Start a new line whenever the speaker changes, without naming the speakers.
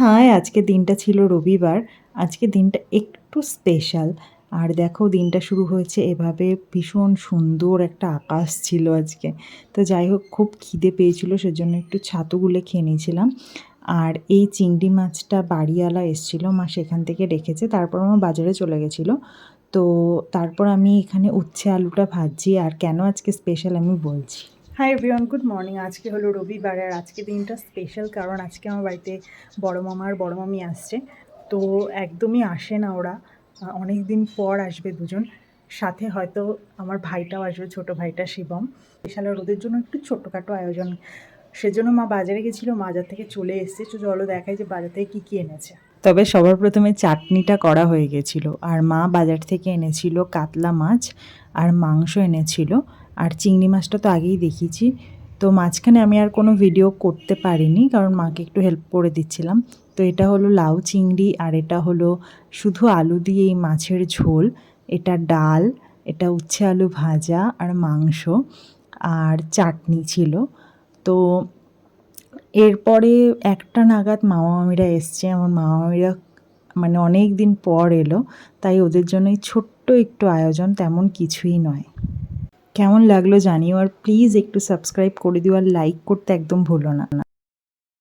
হ্যাঁ আজকে দিনটা ছিল রবিবার। আজকে দিনটা একটু স্পেশাল আর দেখো, দিনটা শুরু হয়েছে এভাবে ভীষণ সুন্দর একটা আকাশ ছিল আজকে। তো যাই হোক, খুব খিদে পেয়েছিল, সেজন্য একটু ছাতুগুলো খেয়ে নিয়েছিলাম। আর এই চিংড়ি মাছটা বাড়িওয়ালা এসেছিল, মা সেখান থেকে রেখেছে, তারপর আমার বাজারে চলে গেছিল। তো তারপর আমি এখানে উচ্ছে আলুটা ভাজছি আর কেন আজকে স্পেশাল আমি বলছি। হাই এভরিওয়ান গুড মর্নিং আজকে হলো রবিবার আর আজকে দিনটা স্পেশাল কারণ আজকে আমার বাড়িতে বড় মামা আর বড় মামি আসছে। তো একদমই আসে না ওরা। অনেক দিন পর আসবে দুজন। সাথে হয়তো আমার ভাইটাও আসবে, ছোট ভাইটা শিবম। স্পেশাল আর ওদের জন্য একটু ছোটোখাটো আয়োজন। সেজন্য মা বাজারে গেছিল বাজার থেকে চলে এসছে। তো চলো দেখাই যে বাজার থেকে কী কী এনেছে। তবে সবার প্রথমে চাটনিটা করা হয়ে গেছিল। আর মা বাজার থেকে এনেছিল কাতলা মাছ আর মাংস এনেছিল। আর চিংড়ি মাছটা তো আগেই দেখিয়েছি। তো মাঝখানে আমি আর কোনো ভিডিও করতে পারিনি, কারণ মাকে একটু হেল্প করে দিচ্ছিলাম। তো এটা হলো লাউ চিংড়ি আর এটা হলো শুধু আলু দিয়ে এই মাছের ঝোল। এটা ডাল, এটা উচ্ছে আলু ভাজা আর মাংস আর চাটনি ছিল। তো এরপরে একটা নাগাদ মামা মামিরা এসছে। আমার মামা মামিরা মানে অনেক দিন পর এলো, তাই ওদের জন্য এই ছোট্ট একটু আয়োজন তেমন কিছুই নয়। কেমন লাগল জানিও আর প্লিজ একটু সাবস্ক্রাইব করে দিও আর লাইক করতে একদম ভুলো না।